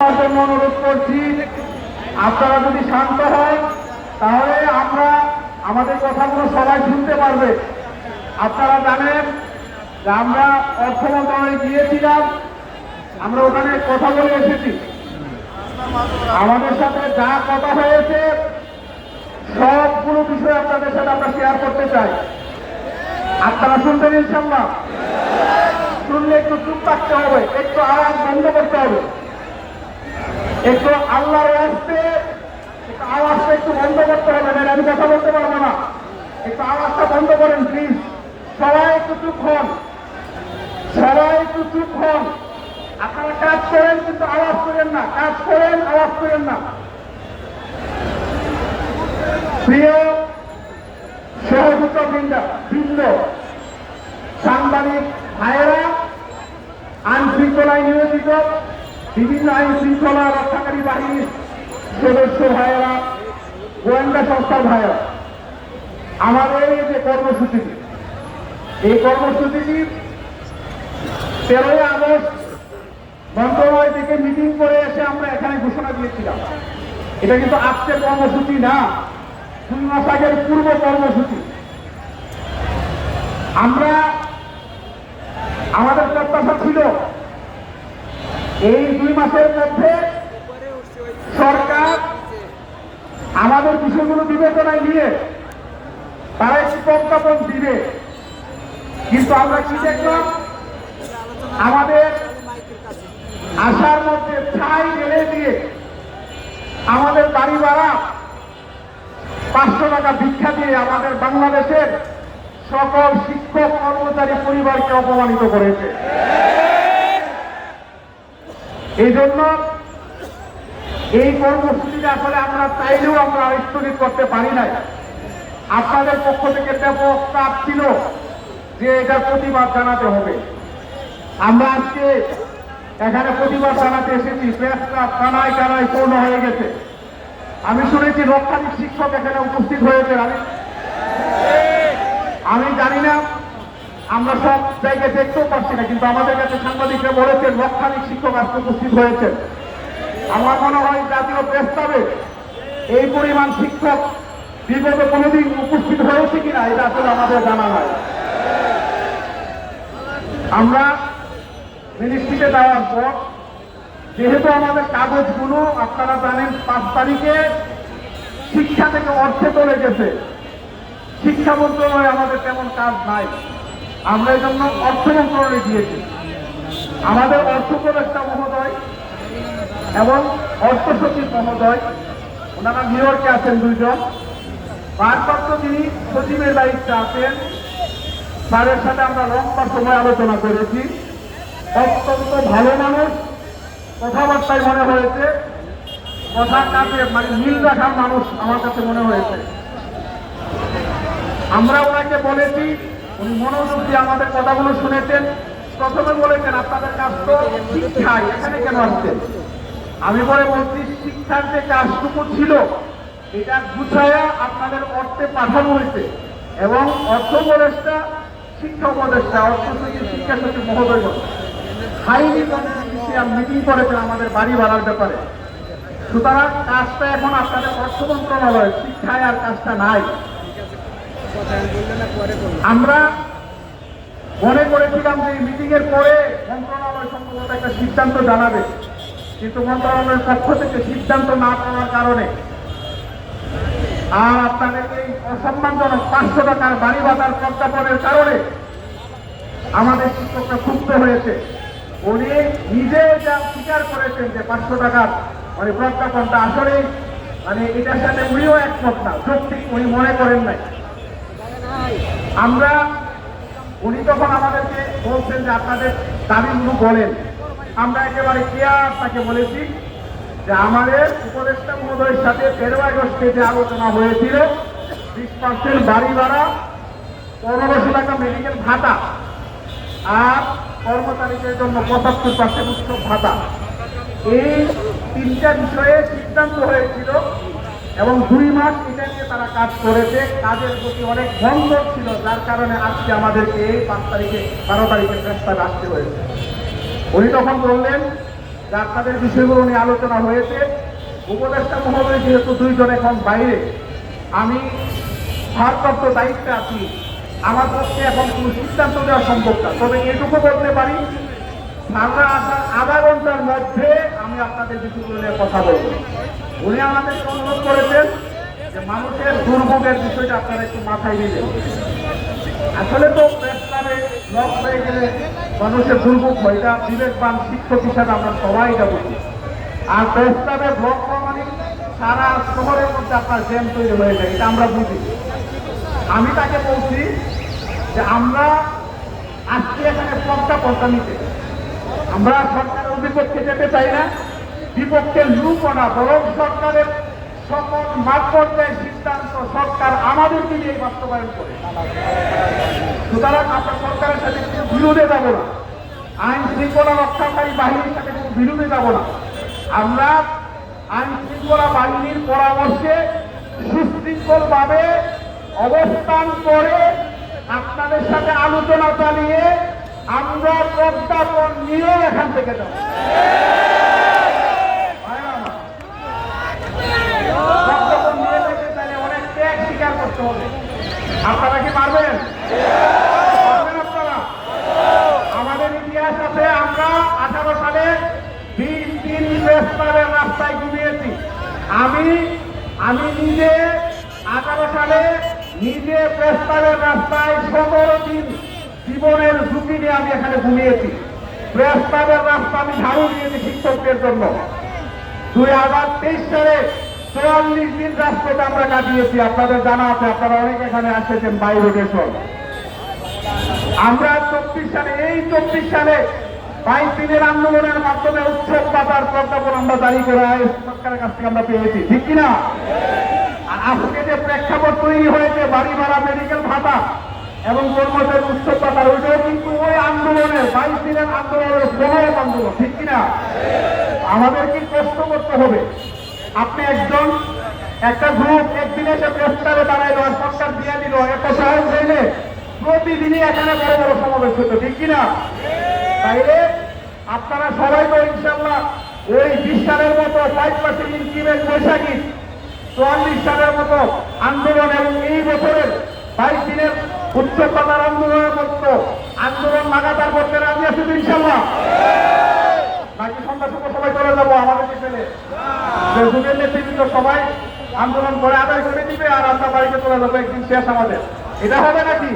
অনুরোধ করছি, আপনারা যদি শান্ত হয় তাহলে আমরা আমাদের কথাগুলো সবাই শুনতে পারবে। আপনারা জানেন যে আমরা অর্থ মন্ত্রণালয়ে গিয়েছিলাম, আমরা ওখানে কথা বলে এসেছি। আমাদের সাথে যা কথা হয়েছে, সবগুলো বিষয় আপনাদের সাথে আমরা শেয়ার করতে চাই। আপনারা শুনবেন ইনশাল্লাহ শুনলে একটু চুপ থাকতে হবে, একটু আওয়াজ বন্ধ করতে হবে। একটু আল্লাহর একটু আওয়াজটা একটু বন্ধ করতে হবে, না আমি কথা বলতে পারব না। একটু আওয়াজটা বন্ধ করেন প্লিজ সবাই একটু চুপ হন। সবাই একটু চুপ হন। আপনারা কাজ করেন, কিন্তু আওয়াজ করেন না। কাজ করেন, আওয়াজ করেন না। প্রিয় সহযুক্ত বৃন্দ বৃন্দ সাংবাদিক ভাইয়েরা শৃঙ্খলায় নিয়োজিত বিভিন্ন আইন শৃঙ্খলা রক্ষাকারী বাহিনীর সদস্য ভাইয়েরা, গোয়েন্দা সংস্থার ভাইয়েরা, আমাদের এই যে কর্মসূচিটি, এই কর্মসূচিটি তেরোই আগস্ট মন্ত্রণালয় থেকে মিটিং করে এসে আমরা এখানে ঘোষণা দিয়েছিলাম। এটা কিন্তু আজকের কর্মসূচি না দুই মাস আগের পূর্ব কর্মসূচি। আমরা, আমাদের প্রত্যাশা ছিল এই দুই মাসের মধ্যে সরকার আমাদের বিষয়গুলো বিবেচনায় নিয়ে তারা একটি প্রজ্ঞাপন দিবে। কিন্তু আমরা কি দেখলাম? আমাদের আশার মধ্যে ছাই ঢেলে দিয়ে আমাদের বাড়ি ভাড়া পাঁচশো টাকা ভিক্ষা দিয়ে আমাদের বাংলাদেশের সকল শিক্ষক, কর্মচারী, পরিবারকে অপমানিত করেছে। এই জন্য এই কর্মসূচিটা আসলে আমরা চাইলেও আমরা স্থগিত করতে পারি নাই। আপনাদের পক্ষ থেকে ব্যাপক চাপ ছিল যে এটার প্রতিবাদ জানাতে হবে। আমরা আজকে এখানে প্রতিবাদ জানাতে এসেছি প্রেসটা কানায় কানায় পূর্ণ হয়ে গেছে। আমি শুনেছি লক্ষাধিক শিক্ষক এখানে উপস্থিত হয়েছে আমি আমি জানি না আমরা সব জায়গায় দেখতেও পাচ্ছি না, কিন্তু আমাদের কাছে সাংবাদিকরা বলেছেন, লক্ষাধিক শিক্ষক আজকে উপস্থিত হয়েছেন। আমার মনে হয় জাতীয় প্রস্তাবে এই পরিমাণ শিক্ষক বিগত কোনোদিন উপস্থিত হয়েছে কিনা, এটা আসলে আমাদের জানা হয় আমরা মিনিস্ট্রিতে দেওয়ার পর, যেহেতু আমাদের কাগজগুলো, আপনারা জানেন, পাঁচ তারিখে শিক্ষা থেকে অর্থে চলে গেছে। শিক্ষা মন্ত্রণালয়ে আমাদের তেমন কাজ নাই। আমরা এই জন্য অর্থ মন্ত্রণালয়ে দিয়েছি। আমাদের অর্থ উপদেষ্টা মহোদয় এবং অর্থ সচিব মহোদয়, ওনারা নিউ ইয়র্কে আছেন দুইজন। ভারপ্রাপ্ত যিনি সচিবের দায়িত্বে আছেন স্যারের সাথে আমরা লম্বা সময় আলোচনা করেছি। অত্যন্ত ভালো মানুষ, কথাবার্তায় মনে হয়েছে কথা কাছে মানে মিল রাখার মানুষ আমার কাছে মনে হয়েছে। আমরা ওনাকে বলেছি উনি মনোযোগ দিয়ে আমাদের কথাগুলো শুনেছেন। প্রথমে বলেছেন, আপনাদের কাজ তো শিক্ষায় এখানে কেন আসছেন? আমি পরে বলছি, শিক্ষার যে কাজটুকু ছিল, এটা গুছায়া আপনাদের অর্থে পাঠানো হয়েছে এবং অর্থ উপদেষ্টা, শিক্ষা উপদেষ্টা, অর্থ সচিব, শিক্ষা সচিব মহোদয় হাইলি কনফিডেন্সিয়াল মিটিং করেছেন আমাদের বাড়ি ভাড়ার ব্যাপারে। সুতরাং কাজটা এখন আপনাদের অর্থ মন্ত্রণালয় শিক্ষায় আর কাজটা নাই। আমরা মনে করেছিলাম যে এই মিটিং এর পরে মন্ত্রণালয় সম্ভবত একটা সিদ্ধান্ত জানাবে। কিন্তু মন্ত্রণালয়ের পক্ষ থেকে সিদ্ধান্ত না পাওয়ার কারণে আর আপনাদের এই অসম্মানজনক পাঁচশো টাকার বাড়ি বাজার প্রজ্ঞাপনের কারণে আমাদের শিক্ষকরা ক্ষুব্ধ হয়েছে। উনি নিজে যা স্বীকার করেছেন যে পাঁচশো টাকার মানে প্রজ্ঞাপনটা আসলে মানে এটার সাথে উনিও একমত না, যৌক্তিক উনি মনে করেন নাই। আমরা, উনি তখন আমাদেরকে বলছেন যে আপনাদের দাবিগুলো বলেন। আমরা একেবারে কেয়ার তাকে বলেছি যে আমাদের উপদেষ্টা মহোদয়ের সাথে তেরো আগস্টে যে আলোচনা হয়েছিল, বিশ পার্সেন্ট বাড়ি ভাড়া, পনেরোশো টাকা মেডিকেল ভাতা, আর কর্মচারীদের জন্য পঁচাত্তর পার্সেন্ট উৎসব ভাতা। এই তিনটা বিষয়ে সিদ্ধান্ত হয়েছিল এবং দুই মাস এটা নিয়ে তারা কাজ করেছে। কাজের প্রতি অনেক বন্ধ ছিল, যার কারণে আজকে আমাদেরকে এই পাঁচ তারিখে, বারো তারিখে প্রস্তাব আসতে হয়েছে। উনি তখন বললেন যে আপনাদের বিষয়গুলো নিয়ে আলোচনা হয়েছে। উপদেষ্টা মহোদয় যেহেতু দুইজন এখন বাইরে, আমি ভারপ্রাপ্ত দায়িত্বে আছি। আমার পক্ষে এখন কোনো সিদ্ধান্ত দেওয়া সম্ভব না। তবে এটুকু বলতে পারি আমরা আসার আধা ঘণ্টার মধ্যে আমি আপনাদের বিষয়গুলো নিয়ে কথা বলব। উনি আমাদেরকে অনুরোধ করেছেন যে মানুষের দুর্ভোগের বিষয়টা আপনারা একটু মাথায় নিলেন আসলে তো প্রেসক্লাবে লক হয়ে গেলে মানুষের দুর্ভোগ হয়। এটা বিবেকবান শিক্ষক হিসাবে আমরা সবাই এটা বুঝি। আর প্রেসক্লাবে ব্লক মানে সারা শহরের মধ্যে আপনার জ্যাম তৈরি হয়ে যায়, এটা আমরা বুঝি। আমি তাকে বলছি যে আমরা আজকে এখানে পদ্মা পদ্মা নিতে আমরা সরকারের বিপক্ষে যেতে চাই না। বিপক্ষে লুকও না বরং সরকারের সকল মাঠ পর্যায়ের সিদ্ধান্ত সরকার আমাদেরকে নিয়ে বাস্তবায়ন করে। সুতরাং আমরা সরকারের সাথে কোনো বিরোধে যাব না। আইন শৃঙ্খলা রক্ষাকারী বাহিনীর সাথে কোনো বিরোধে যাব না। আমরা আইন শৃঙ্খলা বাহিনীর পরামর্শে সুশৃঙ্খলভাবে অবস্থান করে আপনাদের সাথে আলোচনা চালিয়ে আমরা প্রজ্ঞাপন নিয়ে এখান থেকে যাব। নিয়ে অনেক আপনারা কি পারবেন? আমাদের ইতিহাস আছে, আমরা আঠারো সালে বিশ দিন প্রেসক্লাবের রাস্তায় ঘুমিয়েছি। আমি আমি নিজে আঠারো সালে নিজে প্রেসক্লাবের রাস্তায় সতেরো দিন জীবনের ঝুঁকি নিয়ে আমি এখানে ঘুমিয়েছি। প্রেসক্লাবের রাস্তা আমি ঝাড়ু দিয়েছি শিক্ষকদের জন্য। দুই হাজার তেইশ সালে চুয়াল্লিশ দিন রাস্তাতে আমরা কাটিয়েছি। আপনাদের জানা আছে, আপনারা অনেক এখানে আসেছেন বাইরে দেশন আমরা চব্বিশ সালে, এই চব্বিশ সালে বাইশ দিনের আন্দোলনের মাধ্যমে উৎসব পাতার প্রজ্ঞাপন আমরা জারি করে সরকারের কাছ থেকে আমরা পেয়েছি। ঠিক কিনা? আর আজকে যে প্রেক্ষাপট তৈরি হয়েছে বাড়ি ভাড়া মেডিকেল ভাতা এবং কর্মচারী উৎসব পাতার ওইটাও কিন্তু ওই আন্দোলনের বাইশ দিনের আন্দোলনের প্রভাব আন্দোলন, ঠিক কিনা? আমাদের কি কষ্ট করতে হবে। আপনি একজন, একটা গ্রুপ একদিন এসে প্রেসক্লাবে দাঁড়াইলো আর সরকার দিয়ে দিল, এত সাহস হইলে প্রতিদিনই এখানে বড় বড় সমাবেশ হতো, ঠিক কিনা? তাইলে আপনারা সবাই তো ইনশাল্লাহ ওই বিশ সালের মতো ফাইভ পার্সেন্ট ইনক্রিমেন্ট বৈশাখী, চুয়াল্লিশ সালের মতো আন্দোলন এবং এই বছরের বাইশ দিনের উচ্চতার আন্দোলনের মতো আন্দোলন লাগাতার করতে রাজি আছে ইনশাল্লাহ নাকি সন্ধ্যা সময় সবাই চলে যাব আমাদেরকে ফেলে যে যুগের নেতৃত্ব সবাই আন্দোলন করে আদায় করে দিবে আর আমরা বাড়িতে চলে যাব, একদিন শেষ আমাদের। এটা হবে নাকি?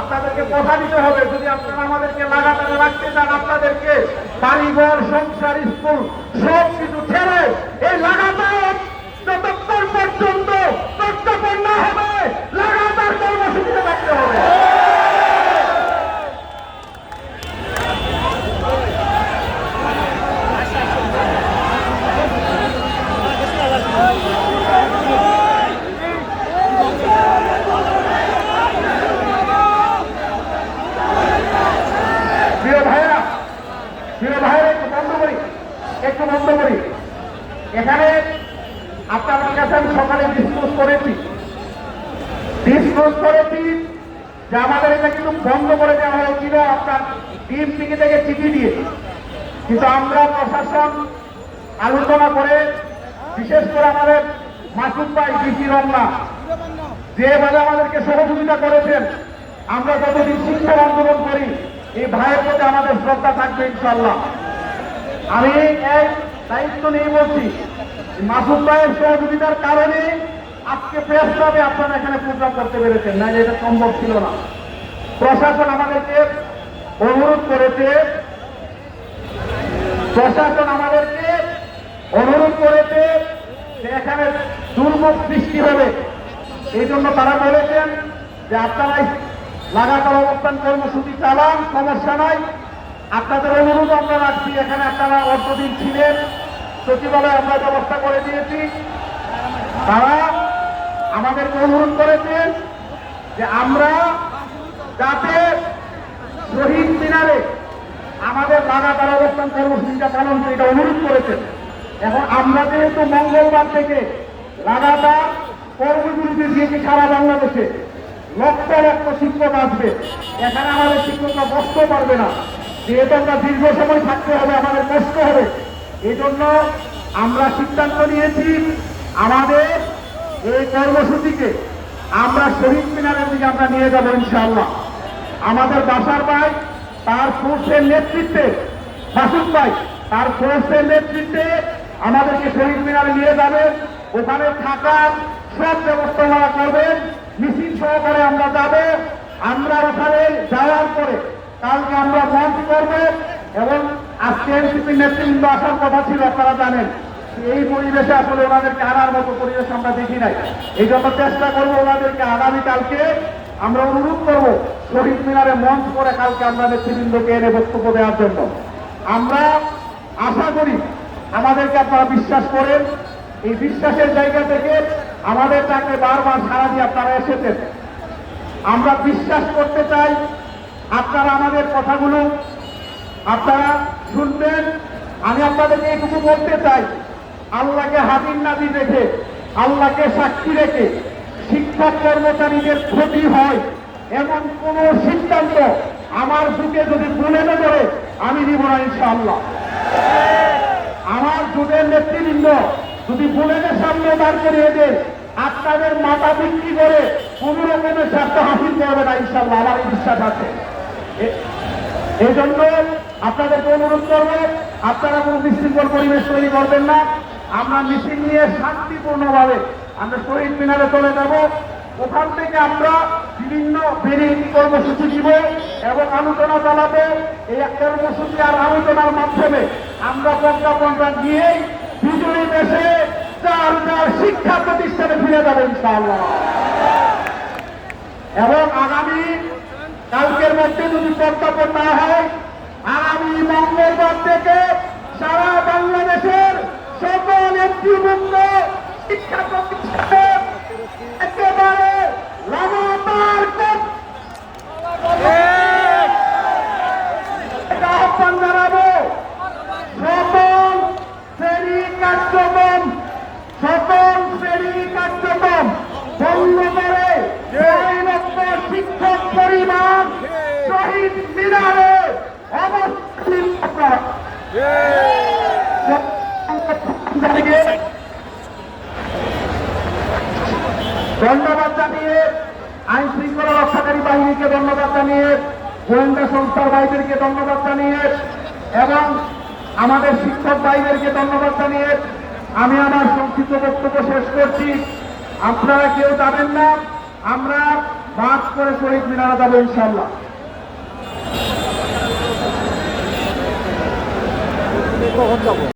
আপনাদেরকে কথা দিতে হবে, যদি আপনারা আমাদেরকে লাগাতার রাখতে চান, আপনাদেরকে বাড়িঘর, সংসার, স্কুল, সব কিছু ছেড়ে এই লাগাতার যতক্ষণ পর্যন্ত প্রত্যাপন না হবে লাগাতার কর্মসূচিতে থাকতে হবে প্রিয় ভাইরা প্রিয় ভাইরা একটু বন্ধ করি একটু বন্ধ করি এখানে আপনাদের কাছে আমি সকালে ডিসক্লোজ করেছি। ডিসক্লোজ করেছি যে আমাদের এটা কিন্তু বন্ধ করে দেওয়া হয়েছিল আপনার টিম থেকে থেকে চিঠি দিয়ে কিন্তু আমরা প্রশাসন আলোচনা করে, বিশেষ করে আমাদের মাসুদ ভাই ডিসি রমনা, যেভাবে আমাদেরকে সহযোগিতা করেছেন, আমরা যতদিন শিক্ষক আন্দোলন করি, এই ভাইয়ের প্রতি আমাদের শ্রদ্ধা থাকবে ইনশাল্লাহ আমি এই দায়িত্ব নিয়ে বলছি মাসুদ ভাইয়ের সহযোগিতার কারণে আজকে প্রেস ক্লাবে আপনারা এখানে প্রোগ্রাম করতে পেরেছেন। না, এটা সম্ভব ছিল না। প্রশাসন আমাদেরকে অনুরোধ করেছে। প্রশাসন আমাদেরকে অনুরোধ করেছে যে এখানে দুর্ভোগ সৃষ্টি হবে। এই জন্য তারা বলেছেন যে আপনারা লাগাতার অবস্থান কর্মসূচি চালান, সমস্যা নাই। আপনাদের অনুরোধ আমরা রাখছি। এখানে আপনারা অর্ধদিন ছিলেন সচিবালয়ে আমরা ব্যবস্থা করে দিয়েছি। তারা আমাদেরকে অনুরোধ করেছেন যে আমরা যাতে শহীদ মিনারে আমাদের লাগাতার অবস্থান কর্মসূচিটা পালন করে, এটা অনুরোধ করেছেন এখন আমরা যেহেতু মঙ্গলবার থেকে লাগাতার কর্মবিরতি দিয়েছি সারা বাংলাদেশে, লক্ষ লক্ষ শিক্ষক আসবে। এখানে আমাদের শিক্ষকরা বসতেও পারবে না। যেহেতু আমরা দীর্ঘ সময় থাকতে হবে, আমাদের কষ্ট হবে। এই জন্য আমরা সিদ্ধান্ত নিয়েছি আমাদের এই কর্মসূচিকে আমরা শহীদ মিনারের দিকে আমরা নিয়ে যাব ইনশাআল্লাহ। আমাদের বাসার ভাই, তার ফোর্সের নেতৃত্বে শাসক ভাই, তার ফোর্সের নেতৃত্বে আমাদেরকে শহীদ মিনারে নিয়ে যাবেন ওখানে থাকার সব ব্যবস্থা ওনারা করবেন। মিছিল সহকারে আমরা যাব। আমরা ওখানে যাওয়ার পরে কালকে আমরা মঞ্চ করব এবং আজকে এনসিপি নেতৃবৃন্দ আসার কথা ছিল, আপনারা জানেন। এই পরিবেশে আসলে ওনাদেরকে আনার মতো পরিবেশ আমরা দেখি নাই। এই জন্য চেষ্টা করব ওনাদেরকে আগামীকালকে আমরা অনুরোধ করব, শহীদ মিনারে মঞ্চ করে কালকে আমরা নেতৃবৃন্দকে এনে বক্তব্য দেওয়ার জন্য। আমরা আশা করি আমাদেরকে আপনারা বিশ্বাস করেন। এই বিশ্বাসের জায়গা থেকে আমাদের ডাকে বারবার সারা দিয়ে আপনারা এসেছেন। আমরা বিশ্বাস করতে চাই, আপনারা আমাদের কথাগুলো, আপনারা আমি আপনাদেরকে এইটুকু বলতে চাই। আল্লাহকে হাবির নাবি রেখে আল্লাহকে সাক্ষী রেখে শিক্ষক কর্মচারীদের ক্ষতি হয় এমন কোন সিদ্ধান্ত আমার বুকে যদি তুলে না ধরে, আমি নিব না ইনশাআল্লাহ। আমার জোটের নেতৃবৃন্দ যদি বুলেটের সামনে দাঁড় করিয়ে দেন, আপনাদের মাথা বিক্রি করে কোন রকমের স্বার্থ হাসিল করবে না ইনশাল্লাহ আমার বিশ্বাস আছে। এই জন্য আপনাদেরকে অনুরোধ করব, আপনারা কোনো বিশৃঙ্খল পরিবেশ তৈরি করবেন না। আমরা মিছিল নিয়ে শান্তিপূর্ণভাবে আমরা শহীদ মিনারে চলে যাব। ওখান থেকে আমরা বিভিন্ন বেরিয়ে কর্মসূচি দিব এবং আলোচনা চালাবো। এই কর্মসূচি আর আলোচনার মাধ্যমে আমরা প্রজ্ঞাপনটা দিয়ে বিজয়ী দেশে চার চার শিক্ষা প্রতিষ্ঠানে ফিরে যাব ইনশাআল্লাহ। এবং আগামী কালকের মধ্যে যদি প্রজ্ঞাপন না হয় আগামী পর থেকে সারা বাংলাদেশের সকল একটি বৃন্দ শিক্ষা প্রতিষ্ঠান একেবারে লাগাতার কর- এটা আহ্বান জানাব সকল শ্রেণি কার্যক্রম সকল শ্রেণি কার্যক্রম বন্ধ করে ছয় লক্ষ শিক্ষক পরিবার শহীদ মিনারে অবস্থিত করা। ধন্যবাদ জানিয়ে আইন শৃঙ্খলা রক্ষাকারী বাহিনীকে ধন্যবাদ জানিয়ে গোয়েন্দা সংস্থার ভাইদেরকে ধন্যবাদ জানিয়ে এবং আমাদের শিক্ষক ভাইদেরকে ধন্যবাদ জানিয়ে আমি আমার সংক্ষিপ্ত বক্তব্য শেষ করছি। আপনারা কেউ যাবেন না। আমরা বাস করে শহীদ মিনারা যাব ইনশাল্লাহ কখন যাব